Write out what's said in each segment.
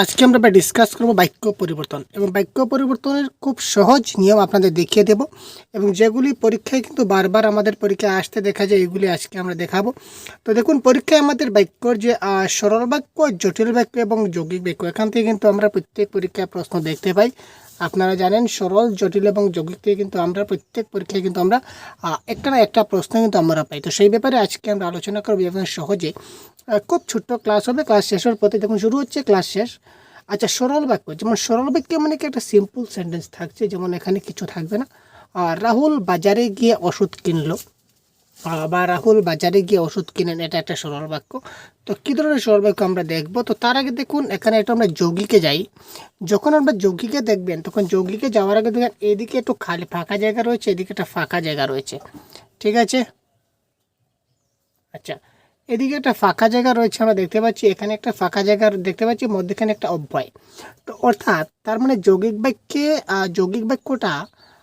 আজকে আমরা ডিসকাস করব বাক্য পরিবর্তন। এবং বাক্য পরিবর্তনের খুব সহজ নিয়ম আপনাদের দেখিয়ে দেব। এবং যেগুলি পরীক্ষায় কিন্তু বারবার আমাদের পরীক্ষায় আসতে দেখা যায়, এগুলি আজকে আমরা দেখাবো। তো দেখুন, পরীক্ষায় আমাদের বাক্যর যে সরল বাক্য, জটিল বাক্য এবং যৌগিক বাক্য, এখান থেকে কিন্তু আমরা প্রত্যেক পরীক্ষায় প্রশ্ন দেখতে পাই। আপনারা জানেন, সরল, জটিল এবং যৌগিক থেকে কিন্তু আমরা, প্রত্যেক পরীক্ষায় কিন্তু আমরা একটা না একটা প্রশ্ন কিন্তু আমরা পাই। তো সেই ব্যাপারে আজকে আমরা আলোচনা করব এবং সহজে খুব ছোট্ট ক্লাস হবে, ক্লাস শেষের পথে দেখুন শুরু হচ্ছে, ক্লাস শেষ। আচ্ছা সরল বাক্য, যেমন সরল বাক্য মানে কি? একটা সিম্পল সেন্টেন্স থাকছে, যেমন এখানে কিছু থাকবে না। আর রাহুল বাজারে গিয়ে ওষুধ কিনলো। বা রাহুল বাজারে গিয়ে ওষুধ কিনেন, এটা একটা সরল বাক্য। তো কী ধরনের সরল বাক্য আমরা দেখব? তো তার আগে দেখুন, এখানে একটু আমরা যৌগিকে যাই। যখন আমরা যৌগিকে দেখবেন, তখন যৌগিকে যাওয়ার আগে দেখবেন এদিকে একটু খালি ফাঁকা জায়গা রয়েছে, এদিকে একটা ফাঁকা জায়গা রয়েছে। ঠিক আছে? আচ্ছা এদিকে একটা ফাঁকা জায়গা রয়েছে, আমরা দেখতে পাচ্ছি, এখানে একটা ফাঁকা জায়গা দেখতে পাচ্ছি, মধ্যেখানে একটা অব্যয় তো অর্থাৎ, তার মানে যৌগিক বাক্যে যৌগিক বাক্যটা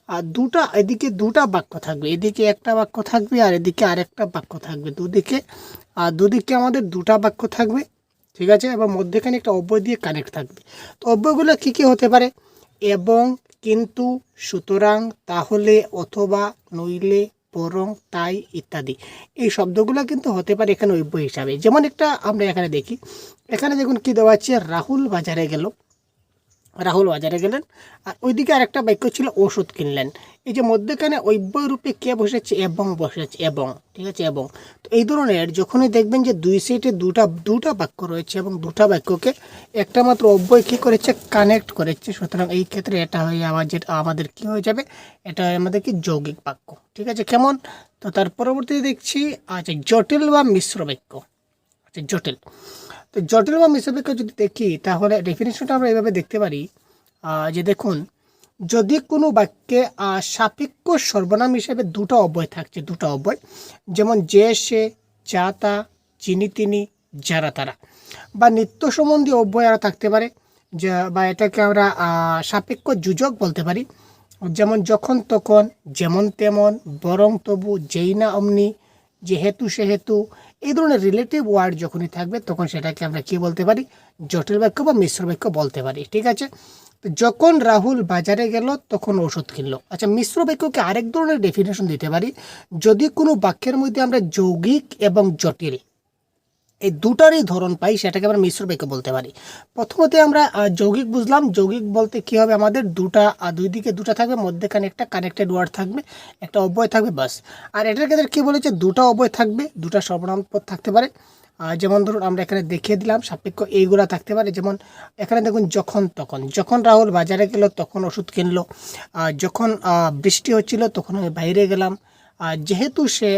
আহ, দুটা এদিকে দুটা বাক্য থাকবে। এদিকে একটা বাক্য থাকবে আর এদিকে আরেকটা বাক্য থাকবে দুদিকে। আর দুদিকে আমাদের দুটা বাক্য থাকবে ঠিক আছে? এবং মধ্যেখানে একটা অব্যয় দিয়ে কানেক্ট থাকবে। তো অব্যয়গুলো কী কী হতে পারে? এবং কিন্তু সুতরাং তাহলে অথবা নইলে বরং তাই ইত্যাদি। এই শব্দগুলো কিন্তু হতে পারে এখানে অব্যয় হিসাবে। যেমন একটা আমরা এখানে দেখি। এখানে দেখুন কী দেওয়া আছে? রাহুল বাজারে গেল। রাহুল বাজারে গেলেন। আর ওইদিকে আরেকটা বাক্য ছিল ওষুধ কিনলেন। এই যে মধ্যেখানে রূপে কে বসেছে? এবং বসেছে, এবং, ঠিক আছে, এবং। তো এই ধরনের যখনই দেখবেন যে দুই সাইডে দুটা দুটা বাক্য রয়েছে এবং দুটা বাক্যকে একটা মাত্র অব্যয় কী করেছে? কানেক্ট করেছে। সুতরাং এই ক্ষেত্রে এটা হয়ে আমার যেটা আমাদের কী হয়ে যাবে? এটা হয় আমাদের কি যৌগিক বাক্য, ঠিক আছে, কেমন? তো তার পরবর্তীতে দেখছি আচ্ছা জটিল বা মিশ্র বাক্য। আচ্ছা জটিল। তো জটিল বা মিশ্রবাক্য যদি দেখি, তাহলে ডেফিনেশনটা আমরা এভাবে দেখতে পারি যে দেখুন, যদি কোনো বাক্যে সাপেক্ষ সর্বনাম হিসেবে দুটো অব্যয় থাকছে, দুটো অব্যয়, যেমন যে, সে, যা, তা চিনি তিনি, যারা, তারা। বা নিত্য সম্বন্ধী অব্যয় আরও থাকতে পারে, যা, বা এটাকে আমরা সাপেক্ষ যুজক বলতে পারি। যেমন যখন, তখন, যেমন, তেমন, বরং তবু, যেই না অমনি যেহেতু সেহেতু এই ধরনের রিলেটিভ ওয়ার্ড যখনই থাকবে, তখন সেটাকে আমরা কি বলতে পারি? জটিল বাক্য বা মিশ্র বাক্য বলতে পারি, ঠিক আছে? যখন রাহুল বাজারে গেল, তখন ওষুধ কিনলো। আচ্ছা মিশ্র বাক্যকে আরেক ধরনের ডেফিনেশন দিতে পারি। যদি কোনো বাক্যের মধ্যে আমরা যৌগিক এবং জটিল এই দুটারই ধরন পাই, সেটাকে আমরা মিশ্র বাক্য বলতে পারি। প্রথমতে আমরা যৌগিক বুঝলাম। যৌগিক বলতে কি হবে আমাদের? দুটা দুই দিকে দুটা থাকবে, মধ্যেখানে একটা কানেক্টেড ওয়ার্ড থাকবে, একটা অব্যয় থাকবে বাস আর এটার ক্ষেত্রে কী বলেছে? দুটা অব্যয় থাকবে, দুটা সর্বনাম পদ থাকতে পারে। যেমন ধরুন, আমরা এখানে দেখিয়ে দিলাম, সাপেক্ষ এইগুলা থাকতে পারে। যেমন, এখানে দেখুন, যখন, তখন। যখন রাহুল বাজারে গেল, তখন ওষুধ কিনলো। যখন বৃষ্টি হচ্ছিল, তখন আমি বাইরে গেলাম। যেহেতু সে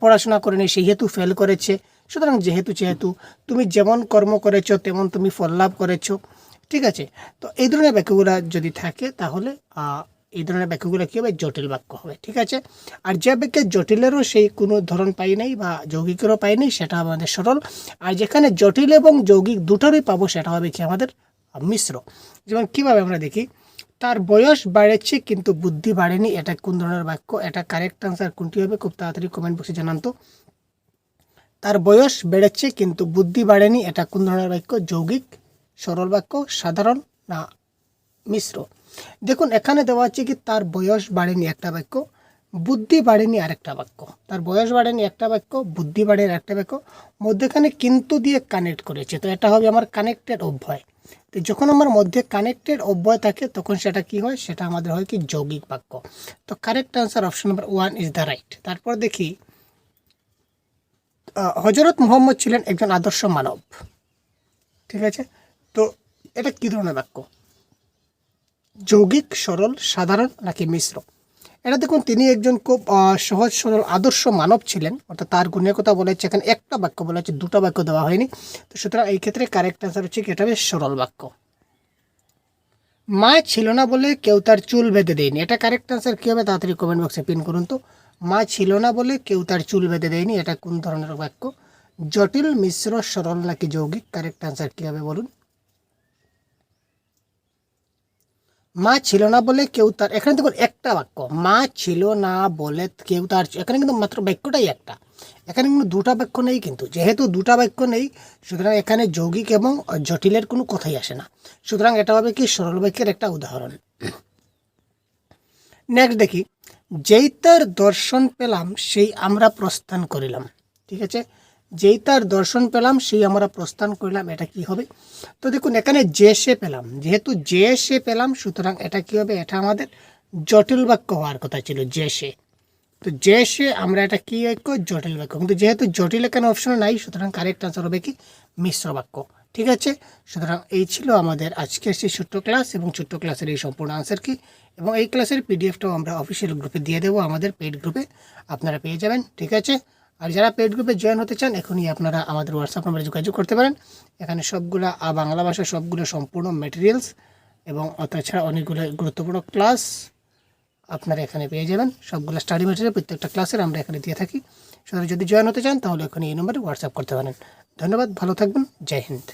পড়াশোনা করেনি, সেহেতু ফেল করেছে। সুতরাং যেহেতু যেহেতু তুমি যেমন কর্ম করেছ, তেমন তুমি ফল লাভ করেছ, ঠিক আছে? তো এই ধরনের বাক্যগুলো যদি থাকে, তাহলে এই ধরনের বাক্যগুলো কী হবে? জটিল বাক্য হবে, ঠিক আছে? আর যে বাক্যে জটিলেরও সেই কোনো ধরন পাই নাই বা যৌগিকেরও পাই নাই, সেটা আমাদের সরল। আর যেখানে জটিল এবং যৌগিক দুটোরই পাবো, সেটা হবে কি আমাদের মিশ্র। যেমন কীভাবে আমরা দেখি, তার বয়স বাড়েছে কিন্তু বুদ্ধি বাড়েনি, এটা কোন ধরনের বাক্য? এটা কারেক্ট আনসার কোনটি হবে? খুব তাড়াতাড়ি কমেন্ট বক্সে জানান তো। তার বয়স বেড়েছে কিন্তু বুদ্ধি বাড়েনি। এটা কোন ধরনের বাক্য? যৌগিক, সরল বাক্য, সাধারণ না মিশ্র? দেখুন, এখানে দেওয়া আছে কি তার বয়স বাড়েনি একটা বাক্য, বুদ্ধি বাড়েনি আরেকটা বাক্য। তার বয়স বাড়েনি একটা বাক্য, বুদ্ধি বাড়েনি একটা বাক্য, মধ্যেখানে কিন্তু দিয়ে কানেক্ট করেছে। তো এটা হবে আমার কানেক্টেড অভ্যয়। তো যখন আমার মধ্যে কানেক্টেড অব্যয় থাকে, তখন সেটা কি হয়? সেটা আমাদের হয় কি যৌগিক বাক্য। তো correct answer option number one is the right তারপর দেখি হজরত মোহাম্মদ ছিলেন একজন আদর্শ মানব। ঠিক আছে? তো এটা কী ধরনের বাক্য? যৌগিক, সরল, সাধারণ নাকি মিশ্র? এটা দেখুন, তিনি একজন খুব সহজ, সরল, আদর্শ মানব ছিলেন। অর্থাৎ তার গুণের কথা বলেছে এখানে একটা বাক্য বলা হচ্ছে, দুটো বাক্য দেওয়া হয়নি। তো সুতরাং এই ক্ষেত্রে কারেক্ট আনসার হচ্ছে এটা বেশ সরল বাক্য। মা ছিল না বলে কেউ তার চুল বেঁধে দেয়নি। এটা কারেক্ট আনসার কী হবে? তাড়াতাড়ি কমেন্ট বক্সে পিন করুন তো। মা ছিল না বলে কেউ তার চুল বেঁধে দেয়নি, এটা কোন ধরনের বাক্য? জটিল মিশ্র সরল নাকি যৌগিক? কারেক্ট আনসার কী হবে বলুন? মা ছিল না বলে কেউ তার, এখানে দেখুন একটা বাক্য, মা ছিল না বলে কেউ তার, এখানে কিন্তু মাত্র বাক্যটাই একটা। এখানে কিন্তু দুটা বাক্য নেই কিন্তু, যেহেতু দুটা বাক্য নেই, সুতরাং এখানে যৌগিক এবং জটিলের কোনো কথাই আসে না। সুতরাং এটা হবে কি সরল বাক্যের একটা উদাহরণ। নেক্সট দেখি। যেই তার দর্শন পেলাম, সেই আমরা প্রস্থান করিলাম। ঠিক আছে? যেই তার দর্শন পেলাম, সেই আমরা প্রস্থান করিলাম, এটা কি হবে? তো দেখুন, এখানে যে সে পেলাম, যেহেতু যে সে পেলাম, সুতরাং এটা কি হবে? এটা আমাদের জটিল বাক্য হওয়ার কথা ছিল, যে সে। তো যে সে, আমরা এটা কি বাক্য? জটিল বাক্য। কিন্তু যেহেতু জটিল এখানে অপশন নাই, সুতরাং কারেক্ট আনসার হবে কি? মিশ্র বাক্য। ঠিক আছে? সুতরাং এই ছিল আমাদের আজকের সেই ছোট্ট ক্লাস এবং ছোট্ট ক্লাসের এই সম্পূর্ণ আনসার কি। এবং এই ক্লাসের পিডিএফটাও আমরা অফিসিয়াল গ্রুপে দিয়ে দেবো আমাদের পেড গ্রুপে আপনারা পেয়ে যাবেন, ঠিক আছে? আর যারা পেড গ্রুপে জয়েন হতে চান, এখনই আপনারা আমাদের হোয়াটসঅ্যাপ নাম্বারে যোগাযোগ করতে পারেন। এখানে সবগুলো বাংলা ভাষার সবগুলো সম্পূর্ণ ম্যাটেরিয়ালস এবং তাছাড়া অনেকগুলো গুরুত্বপূর্ণ ক্লাস আপনারা এখানে পেয়ে যাবেন। সবগুলো স্টাডি ম্যাটেরিয়াল প্রত্যেকটা ক্লাসের আমরা এখানে দিয়ে থাকি। সুতরাং যদি জয়েন হতে চান, তাহলে এখানে এই নম্বরে হোয়াটসঅ্যাপ করতে পারেন। ধন্যবাদ ভালো থাকবেন জয় হিন্দ।